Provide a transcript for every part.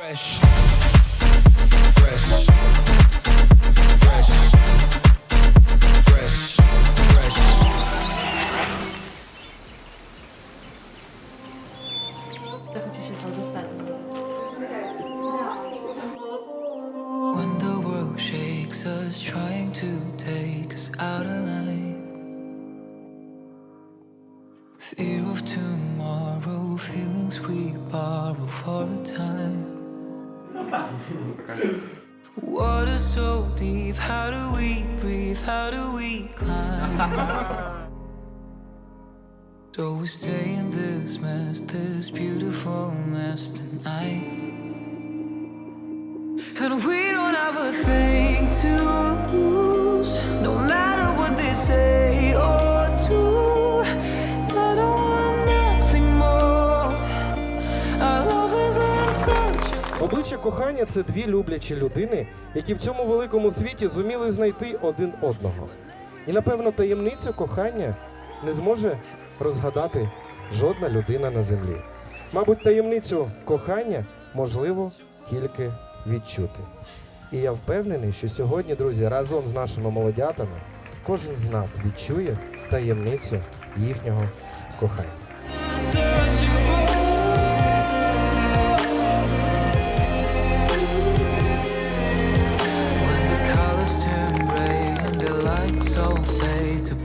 Fresh. Fresh. Fresh. Fresh. When the world shakes us, trying to take us out of line. Fear of tomorrow, feelings we borrow for a time. Water so deep, how do we breathe? How do we climb? So we stay in this mess, this beautiful mess tonight. And we don't have a thing кохання це дві люблячі людини, які в цьому великому світі зуміли знайти один одного. І напевно таємницю кохання не зможе розгадати жодна людина на землі. Мабуть, таємницю кохання можливо тільки відчути. І я впевнений, що сьогодні, друзі, разом з нашими молодятами кожен з нас відчує таємницю їхнього кохання.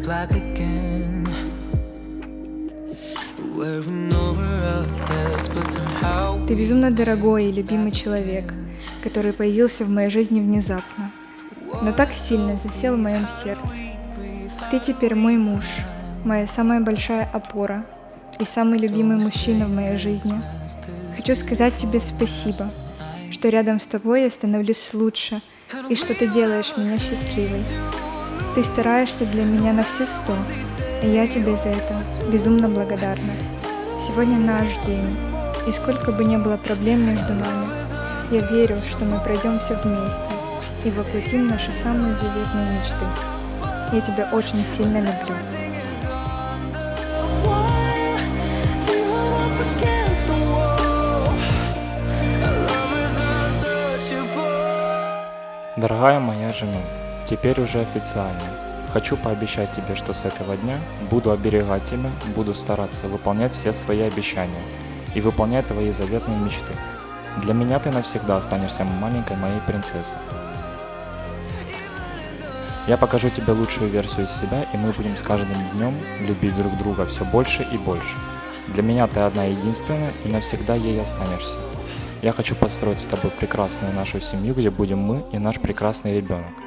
Black again. Ты безумно дорогой и любимый человек, который появился в моей жизни внезапно, но так сильно засел в моем сердце. Ты теперь мой муж, моя самая большая опора и самый любимый мужчина в моей жизни. Хочу сказать тебе спасибо, что рядом с тобой я становлюсь лучше и что ты делаешь меня счастливой. Ты стараешься для меня на все сто, и я тебе за это безумно благодарна. Сегодня наш день, и сколько бы ни было проблем между нами, я верю, что мы пройдем все вместе и воплотим наши самые заветные мечты. Я тебя очень сильно люблю. Дорогая моя жена, теперь уже официально. Хочу пообещать тебе, что с этого дня буду оберегать тебя, буду стараться выполнять все свои обещания и выполнять твои заветные мечты. Для меня ты навсегда останешься маленькой моей принцессой. Я покажу тебе лучшую версию себя, и мы будем с каждым днем любить друг друга все больше и больше. Для меня ты одна единственная, и навсегда ей останешься. Я хочу построить с тобой прекрасную нашу семью, где будем мы и наш прекрасный ребенок.